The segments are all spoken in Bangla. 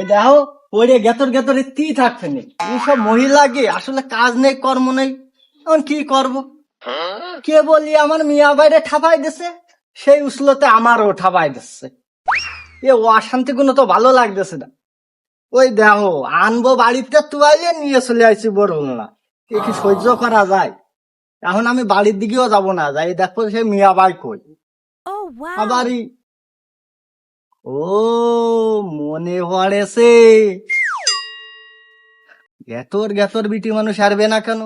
ওই দেখো পড়ে গেতর গেতর তি থাকছে নি। এইসব মহিলাকে আসলে কাজ নেই কর্ম নেই? এখন কি করব? কে বলি আমার মিয়া বাইরে ঠাপাই দিছে? সেই উসলতে আমারও ঠাপাই দিচ্ছে এ অশান্তি কোনো তো ভালো লাগতেছে না। ওই দেখো আনব বাড়িতে তুয়াইলে নিয়ে চলে আসছি বড় না এ কি সহ্য করা যায়? এখন আমি বাড়ির দিকেও যাব না। যাই দেখো সে মিয়া বাই কই। Oh. আবারই ও, মনে পড়েছে। গেতর গেতর বিটি মানুষ হারবে না কেন?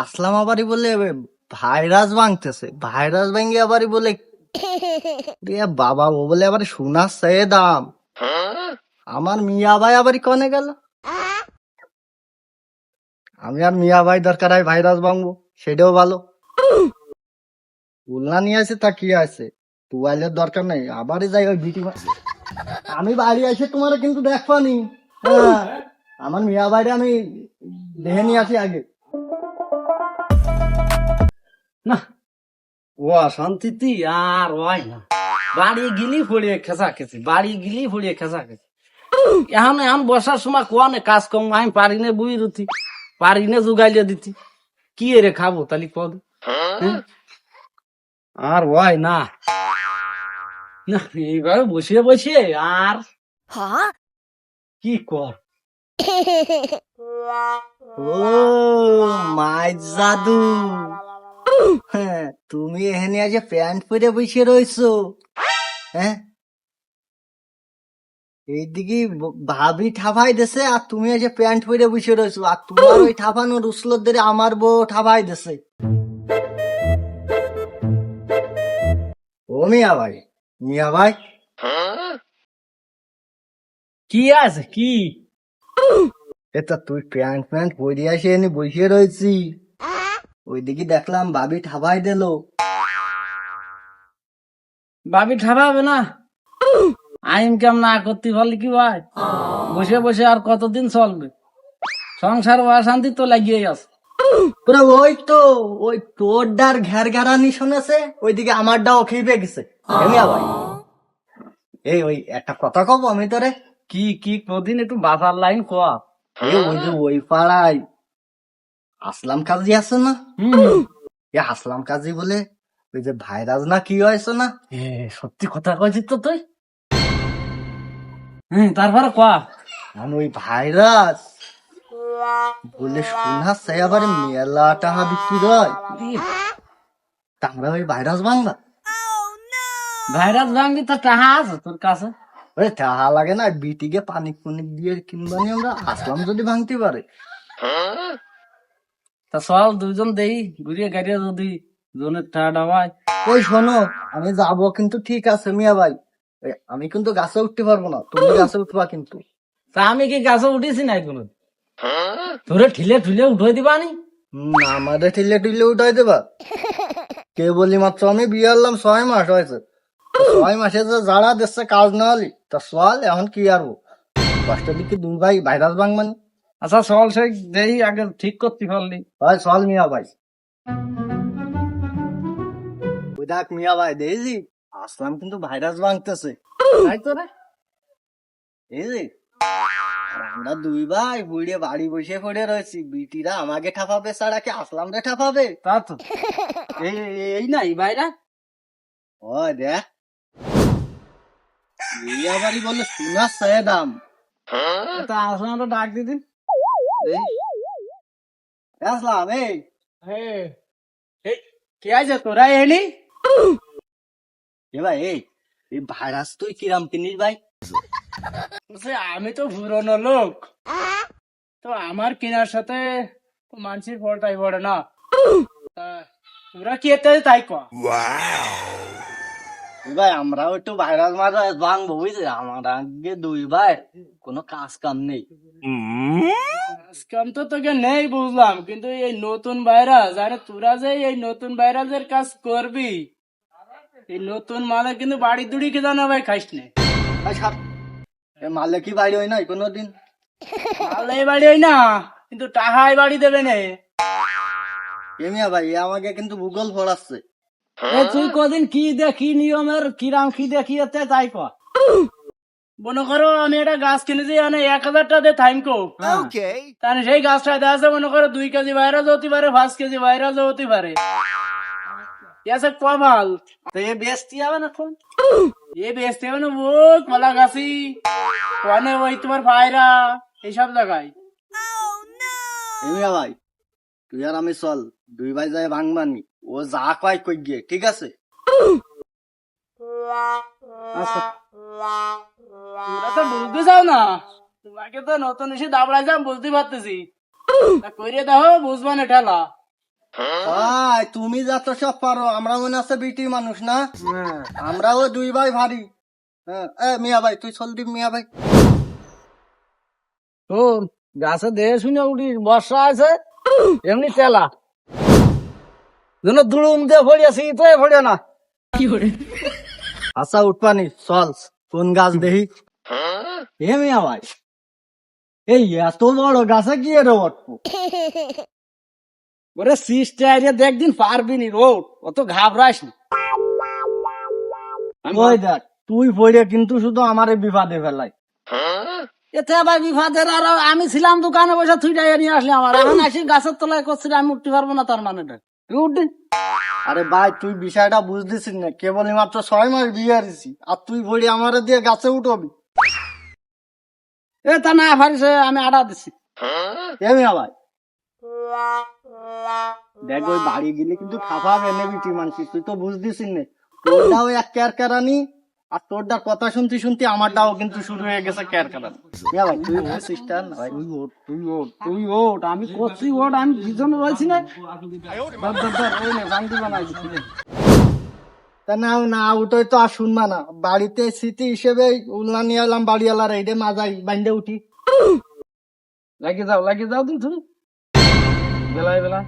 আসলাম আবারই বলে ভাইরাস ভাঙতেছে। ভাইরাস ভাঙে আবারই বলে বাবা, ও বলে আবার সোনা সে দাম। আমার মিয়া ভাই আবারই কনে গেল? আমি আর মিয়া ভাই দরকার হয় ভাইরাস ভাঙবো, সেটাও ভালো। উল্লা নিয়ে আছে তা কি আছে? টুয়াইলের দরকার নেই আবারই যাই ওই বিটি আমি বাড়ি এসে তোমার কিন্তু দেখবানি। হ্যাঁ, আমার মিয়া বাইরে আমি দেখে নিয়ে আসি আগে। না। ও আর হয় না। বাড়ি গিলি ফড়িয়ে খেসা খেছি বাড়ি গিলি ফড়িয়ে খেসা খেছি এখন এখন বসার সময় কোয়ানে কাজ কম আমি পারি না বুই রুতি পারি না জুগাইলে দিতি। কি রে খাব পদ? হ্যাঁ? আর হয় না। না এইভাবে বসে বসে আর Huh? কি কর? ও মাই জাদু। হ্যাঁ তুমি এখানে আজ প্যান্ট পরে বসে রয়েছো। হ্যাঁ? এইদিকে ভাবি ঠাপাই দেছে আর তুমি আজ প্যান্ট পরে বসে রয়েছো। আর তোমার ওই ঠাপানোর উসলোর ধরে আমার বউ ঠাপাই দেছে। ও মিয়া ভাই মিয়া ভাই কি আছে? কি? এটা তুই প্যান্ট প্যান্ট পরে আসে এনে বসে রয়েছি। ওইদিকে দেখলাম ভাবি ঠাপাই দিল। বাবি ঠাবাবে না? আইন কাম না করতে পারলে কি ভাই বসে বসে আর কতদিন চলবে? সংসার অশান্তি তো লাগিয়ে আছে। পুরো ওই তো ওই তোরডার ঘের ঘেরানি শুনেছে? ওইদিকে খেয়ে গেছে। এমিয়া ভাই এই ওই একটা কথা কব আমি তোরে? কি কি কদিন একটু বাসার লাইন কোয়া ওই যে ওই পাড়ায় আসলাম কাজী আছে না? এ আসলাম কাজী বলে ওই যে ভাইরাস না কি হয়েছে না? এ, সত্যি কথা কয়েছিস তো তুই? হম তারপরে কোয়া আমি ওই ভাইরাস বলে শোনা সে আবার মেলা টাকা বিক্রি হয়। তা ওই ভাইরাস বাংলা ভাইরাস ভাঙবি তো টাহা আছে তোর কাছে? ওরে টাকা লাগে না, বিটিকে পানি দিয়ে কিনবানি আমরা, আসলাম যদি ভাঙতে পারে। তা চল দুজন দেই, ঘুরিয়ে গাড়িয়ে যদি জনের টাকা ডাবায় ওই শোনো, আমি যাব কিন্তু ঠিক আছে মিয়া ভাই। আমি কিন্তু গাছে উঠতে পারব না, তুমি গাছে উঠবা কিন্তু। তা আমি কি গাছে উঠেছি নাই কোনো তোরে ঠিলে ঠিলে উঠে দিবানি হুম, আমাদের ঠিলে ঠেলে উঠাই দেবা। কে বলি মাত্র আমি বিয়ে আনলাম ছয় মাস হয়েছে। ছয় মাসে যে যারা দেশে কাজ না হলি তা চল এখন কি আরবো কষ্ট দিকে দুই ভাই ভাইরাস ভাঙবানি আচ্ছা চল সে দেই আগে ঠিক করতে পারলি ভাই চল মিয়া ভাই। দেখ মিয়া ভাই দেখছি আসলাম কিন্তু ভাইরাস ভাঙতেছে তাই তো রে? এই যে আর আমরা দুই ভাই বুড়িয়ে বাড়ি বসে পড়ে রয়েছি। বিটিরা আমাকে ঠাপাবে ছাড়া কি আসলাম রে ঠাপাবে তা তো। এই এই- এই ভাইরা। ও দেখ। এই আবারই বলে সোনা সে দাম তা আসলাম তো ডাক দিদিন এই আসলাম এই। এই কে আছে তোরা এলি? এ ভাই এই এই ভাইরাস তুই কিরাম কিনিস ভাই? আমি তো পুরনো লোক। তো আমার কেনার সাথে তো মানুষের ফলটাই পড়ে না। তোরা কি তাই কয়া ভাই আমরাও একটু ভাঙবো বুঝলি? আমার আগে দুই ভাই কোনো কাজ কাম নেই। কাজ কাম তো তোকে নেই বুঝলাম। কিন্তু এই নতুন ভাইরাস আরে তোরা যে এই নতুন ভাইরাসের কাজ করবি এই নতুন মালে কিন্তু বাড়ি দুড়ি কে জানা ভাই খাইস নে। ভাই ছাড়। এ মালে কি বাড়ি হয় নাই কোনোদিন। মালে বাড়ি হয় না কিন্তু টাহাই বাড়ি দেবে না। এমিয়া ভাই আমাকে কিন্তু ভূগোল পড়াচ্ছে। এ তুই কদিন কি দেখি নিয়মের কিরাম কি দেখি এতে তাই কর মনে করো আমি একটা গাছ কিনেছি মানে এক হাজার টাকা থাইমকো তাহলে সেই গাছটা দেওয়া আছে মনে করো দুই কেজি ভাইরাস হতে পারে পাঁচ কেজি ভাইরাস হতে পারে। এসে কমাল তো এ বেচতে হবে না ফোন এ বেচতে হবে না ও কলা গাছি। কনে ওই তোমার ভাইরা এইসব জায়গায় এমিয়া ভাই তুই আর আমি চল দুই ভাই যায় ভাঙবানি ও যা কয় কই গিয়ে ঠিক আছে? আচ্ছা। তোমরা তো বুঝতে চাও না? তোমাকে তো নতুন এসে দাবড়াই যাম বুঝতে পারতেছি। কইরে দেখো বুঝবা না ঠেলা। ভাই তুমি যত সব পারো আমরা মনে আছে বিটি মানুষ না? আমরাও দুই ভাই ভারী। হ্যাঁ। এ মিয়া ভাই তুই চল দি মিয়া ভাই। শোন গাছে দেহে শুনে উঠি বর্ষা আছে এমনি তেলা। যেন দুড়ুম দিয়ে ফড়িয়াছি তো ফড়িয়া না। আচ্ছা উঠপানি চল কোন গাছ দেখি? এ মিয়া ভাই এই এত বড় গাছে কি এর উঠবো ওরে সিস্টে আইরে দেখদিন পারবি নি রোড অত ঘাবড়াইস না। ওই দেখ তুই পড়ে কিন্তু শুধু আমারে বিপদে ফেলাই। এতে আবার আর আমি ছিলাম দোকানে বসে তুই যাই নিয়ে আসলে আমার এখন আসি গাছের তলায় করছিল আমি উঠতে পারব না তার মানে। উঠবি আরে ভাই তুই বিষয়টা বুঝতেছিস না কেবল মাত্র ছয় মাস বিয়ে হারিছি আর তুই ভরি আমারে দিয়ে গাছে উঠবি। এ তা না পারিস আমি আড়া দিছি। এ মিয়া ভাই দেখ ওই বাড়ি গেলে কিন্তু বিটি মানছি তুই তো বুঝতেছিস না। তোরটাও এক ক্যার কারানি আর তোরটা কথা শুনতে শুনতে আমারটাও কিন্তু শুরু হয়ে গেছে ক্যার কারানি মিয়া ভাই তুই সিস্টার না ভাই? তুই ওঠ তুই ওঠ তুই ওঠ আমি করছি ওঠ আমি না। ওই নে, বানাইছি, তা না না ওটাই তো আর শুনবা না। বাড়িতে স্মৃতি হিসেবে উল্লা নিয়ে এলাম বাড়িওয়ালার এইটা মাজাই বান্ধে উঠি। লাগিয়ে যাও লাগিয়ে যাও তুমি। বেলায় বেলা।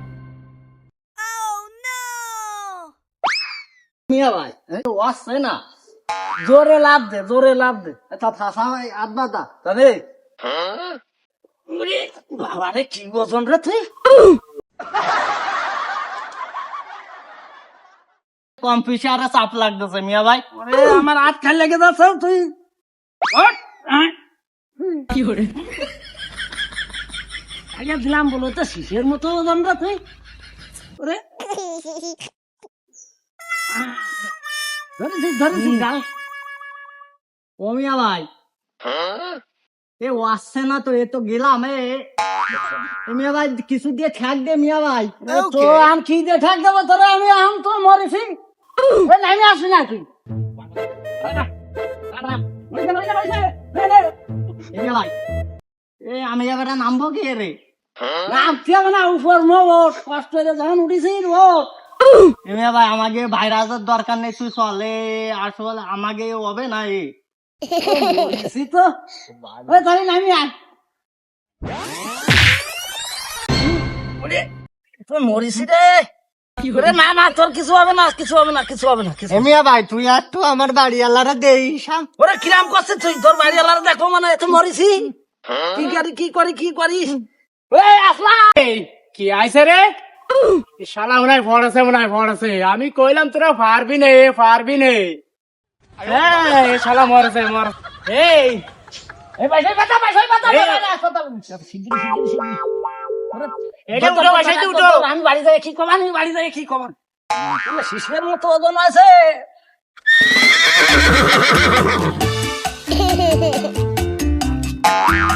Oh মিয়া ভাই আসছে না? জোরে লাভ দে জোরে লাভ দে। তা ফাঁসা ভাই আড্ডা দা। তাহলে বাবা রে কি বজন রে তুই? কম পিসে আর চাপ লাগতেছে মিয়া ভাই। ওরে আমার হাত খাই লেগে যাচ্ছে তুই। আয়। আগে দিলাম বলো তো শিশের মতো ওজন রে তুই ওরে ধরেছিস ধরেছিস গাল। ও ভাই। এ আসছে না তো এ তো গেলাম এ। এ মিয়া ভাই কিছু দিয়ে ঠ্যাক দে মিয়া ভাই। তো আম কি দিয়ে ঠাক দেবো? তোরা আমি আম তো মরেছি নামি আসি না তুই এ ভাই। এ আমি এবার নামবো কি রে? নামতে হবে না উপর কষ্ট করে যখন ভাই আমাকে ভাইরাসের দরকার নেই তুই চলে আসলে আমাকে হবে না এ। তো। ওই তাহলে নামি আয় ওরে, তুই মরিসি রে। না না তোর কিছু হবে না কিছু হবে না কিছু হবে না ভাই তুই একটু আমার বাড়িওয়ালারে দেই সাম ওরে কিরাম করছিস তুই? তোর বাড়ি আলার দেখো মানে এত মরিসি কি করি কি করি কি করিস? কি আইছে রে? শালা মনে হয় ফড়াছে মনে হয় আমি কইলাম তোরা ফারবি নে পারবি নে। শালা মরেছে মর। এই! আমি কি কি মতো